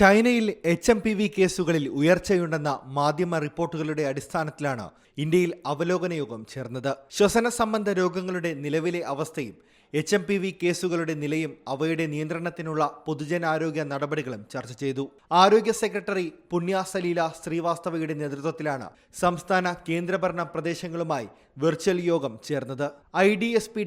ചൈനയിൽ H M P V കേസുകളിൽ ഉയർച്ചയുണ്ടെന്ന മാധ്യമ റിപ്പോർട്ടുകളുടെ അടിസ്ഥാനത്തിലാണ് ഇന്ത്യയിൽ അവലോകന യോഗം ചേർന്നത്. ശ്വസന സംബന്ധ രോഗങ്ങളുടെ നിലവിലെ അവസ്ഥയും എച്ച് എം പി വി കേസുകളുടെ നിലയും അവയുടെ നിയന്ത്രണത്തിനുള്ള പൊതുജനാരോഗ്യ നടപടികളും ചർച്ച ചെയ്തു. ആരോഗ്യ സെക്രട്ടറി പുണ്യ സലീല ശ്രീവാസ്തവയുടെ നേതൃത്വത്തിലാണ് സംസ്ഥാന കേന്ദ്രഭരണ പ്രദേശങ്ങളുമായി വെർച്വൽ യോഗം ചേർന്നത്. ഐ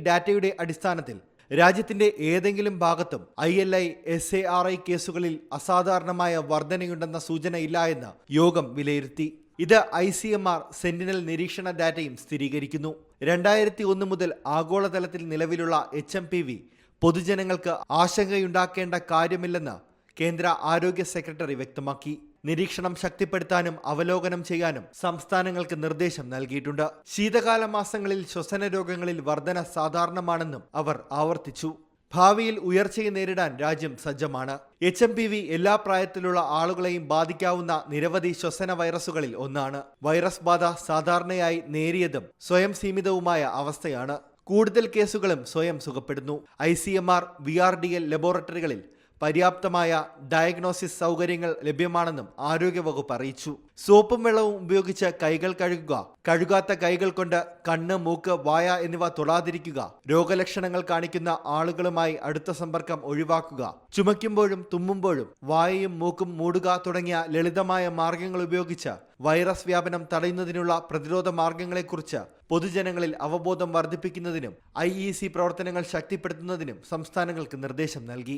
ഡാറ്റയുടെ അടിസ്ഥാനത്തിൽ രാജ്യത്തിന്റെ ഏതെങ്കിലും ഭാഗത്തും I L I S A R I കേസുകളിൽ അസാധാരണമായ വർധനയുണ്ടെന്ന സൂചനയില്ല എന്ന് യോഗം വിലയിരുത്തി. ഇത് I C M R sentinel നിരീക്ഷണ ഡാറ്റയും സ്ഥിരീകരിക്കുന്നു. രണ്ടായിരത്തി ഒന്ന് മുതൽ ആഗോളതലത്തിൽ നിലവിലുള്ള എച്ച് എം പി വി പൊതുജനങ്ങൾക്ക് ആശങ്കയുണ്ടാക്കേണ്ട കാര്യമില്ലെന്ന് കേന്ദ്ര ആരോഗ്യ സെക്രട്ടറി വ്യക്തമാക്കി. നിരീക്ഷണം ശക്തിപ്പെടുത്താനും അവലോകനം ചെയ്യാനും സംസ്ഥാനങ്ങൾക്ക് നിർദ്ദേശം നൽകിയിട്ടുണ്ട്. ശീതകാല മാസങ്ങളിൽ ശ്വസന രോഗങ്ങളിൽ വർധന സാധാരണമാണെന്നും അവർ ആവർത്തിച്ചു. ഭാവിയിൽ ഉയർച്ചയെ നേരിടാൻ രാജ്യം സജ്ജമാണ്. എച്ച് എം പി വി എല്ലാ പ്രായത്തിലുള്ള ആളുകളെയും ബാധിക്കാവുന്ന നിരവധി ശ്വസന വൈറസുകളിൽ ഒന്നാണ്. വൈറസ് ബാധ സാധാരണയായി നേരിയതും സ്വയം സീമിതവുമായ അവസ്ഥയാണ്. കൂടുതൽ കേസുകളും സ്വയം സുഖപ്പെടുന്നു. I C M R V R D L ലബോറട്ടറികളിൽ പര്യാപ്തമായ ഡയഗ്നോസിസ് സൗകര്യങ്ങൾ ലഭ്യമാണെന്നും ആരോഗ്യവകുപ്പ് അറിയിച്ചു. സോപ്പും വെള്ളവും ഉപയോഗിച്ച് കൈകൾ കഴുകുക കഴുകാത്ത കൈകൾ കൊണ്ട് കണ്ണ് മൂക്ക് വായ എന്നിവ തൊടാതിരിക്കുക രോഗലക്ഷണങ്ങൾ കാണിക്കുന്ന ആളുകളുമായി അടുത്ത സമ്പർക്കം ഒഴിവാക്കുക ചുമയ്ക്കുമ്പോഴും തുമ്മുമ്പോഴും വായയും മൂക്കും മൂടുക തുടങ്ങിയ ലളിതമായ മാർഗങ്ങൾ ഉപയോഗിച്ച് വൈറസ് വ്യാപനം തടയുന്നതിനുള്ള പ്രതിരോധ മാർഗങ്ങളെക്കുറിച്ച് പൊതുജനങ്ങളിൽ അവബോധം വർദ്ധിപ്പിക്കുന്നതിനും ഐ പ്രവർത്തനങ്ങൾ ശക്തിപ്പെടുത്തുന്നതിനും സംസ്ഥാനങ്ങൾക്ക് നിർദ്ദേശം നൽകി.